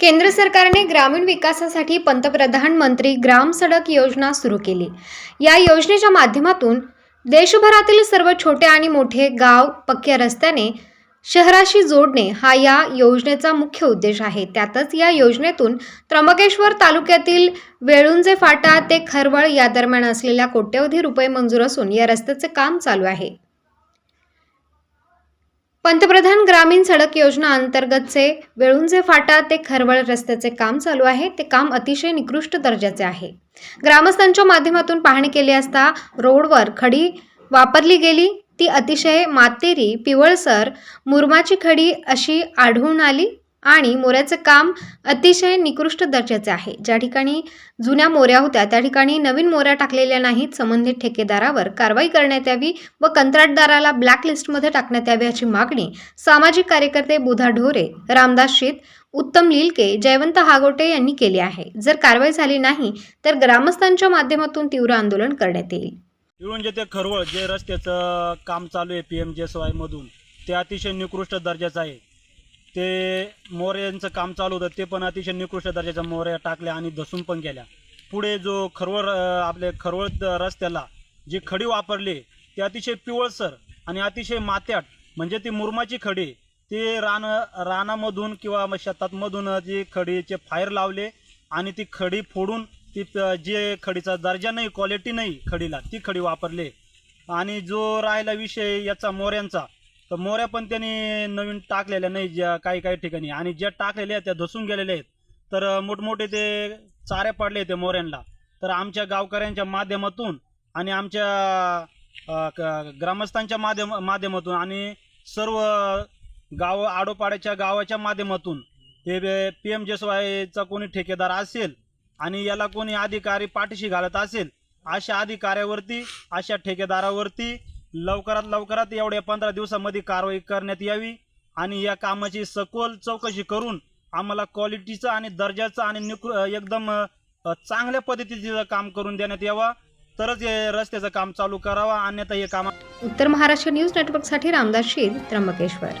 केंद्र सरकारने ग्रामीण विकासासाठी पंतप्रधान मंत्री ग्राम सडक योजना सुरू केली. या योजनेच्या माध्यमातून देशभरातील सर्व छोटे आणि मोठे गाव पक्क्या रस्त्याने शहराशी जोडणे हा या योजनेचा मुख्य उद्देश आहे. त्यातच या योजनेतून त्र्यंबकेश्वर तालुक्यातील वेळुंजे फाटा ते खरवळ या दरम्यान असलेल्या कोट्यवधी रुपये मंजूर असून या रस्त्याचे काम चालू आहे. पंतप्रधान ग्रामीण सडक योजना अंतर्गतचे वेळुंजे फाटा ते खरवळ रस्त्याचे काम चालू आहे ते काम अतिशय निकृष्ट दर्जाचे आहे. ग्रामस्थांच्या माध्यमातून पाहणी केली असता रोडवर खडी वापरली गेली ती अतिशय मातेरी पिवळसर मुरमाची खडी अशी आढळून आली. आणि मोऱ्याचं काम अतिशय निकृष्ट दर्जाचे आहे. ज्या ठिकाणी जुन्या मोऱ्या होत्या त्या ठिकाणी नवीन मोऱ्या टाकलेल्या नाहीत. संबंधित ठेकेदारावर कारवाई करण्यात यावी व कंत्राटदाराला ब्लॅक लिस्टमध्ये टाकण्यात यावी अशी मागणी सामाजिक कार्यकर्ते बुधा ढोरे रामदास शीत उत्तम लिलके जयवंत हागोटे यांनी केली आहे. जर कारवाई झाली नाही तर ग्रामस्थांच्या माध्यमातून तीव्र आंदोलन करण्यात येईल. म्हणजे ते खरवळ जे रस्त्याचं काम चालू आहे पी एम जे एस ते अतिशय निकृष्ट दर्जाचं आहे. ते मोऱ्यांचं काम चालू होतं ते पण अतिशय निकृष्ट दर्जाच्या मोऱ्या टाकल्या आणि धसून पण गेल्या. पुढे जो खरवळ आपले खरवळ द- रस्त्याला जी खडी वापरली ती अतिशय पिवळसर आणि अतिशय मात्याट म्हणजे ती मुरमाची खडी ती रान रानामधून किंवा मग शेतातमधून जी खडीचे फायर लावले आणि ती खडी फोडून ती प- जे खडीचा दर्जा नाही क्वालिटी नाही खडीला ती खडी वापरले. आणि जो राहिला विषय याचा मोऱ्यांचा तर मोऱ्या पण त्यांनी नवीन टाकलेल्या नाही ज्या काही काही ठिकाणी. आणि ज्या टाकलेल्या आहेत त्या धसून गेलेल्या आहेत. तर मोठमोठे ते चारे पडले ते मोऱ्यांना. तर आमच्या गावकऱ्यांच्या माध्यमातून आणि आमच्या क- ग्रामस्थांच्या माध्यम माध्यमातून आणि सर्व गाव आडोपाड्याच्या गावाच्या माध्यमातून हे पी एम जेसवायचा कोणी ठेकेदार असेल आणि याला कोणी अधिकारी पाठीशी घालत असेल अशा अधिकाऱ्यावरती अशा ठेकेदारावरती लवकरात लवकरात एवढ्या पंधरा दिवसामध्ये कारवाई करण्यात यावी आणि या कामाची सखोल चौकशी करून आम्हाला क्वालिटीचं आणि दर्जाचं आणि निकृ एकदम चांगल्या पद्धतीचं काम करून देण्यात यावं. तरच हे रस्त्याचं काम चालू करावं. अन्यथा हे काम उत्तर महाराष्ट्र न्यूज नेटवर्कसाठी रामदास शीद त्र्यंबकेश्वर.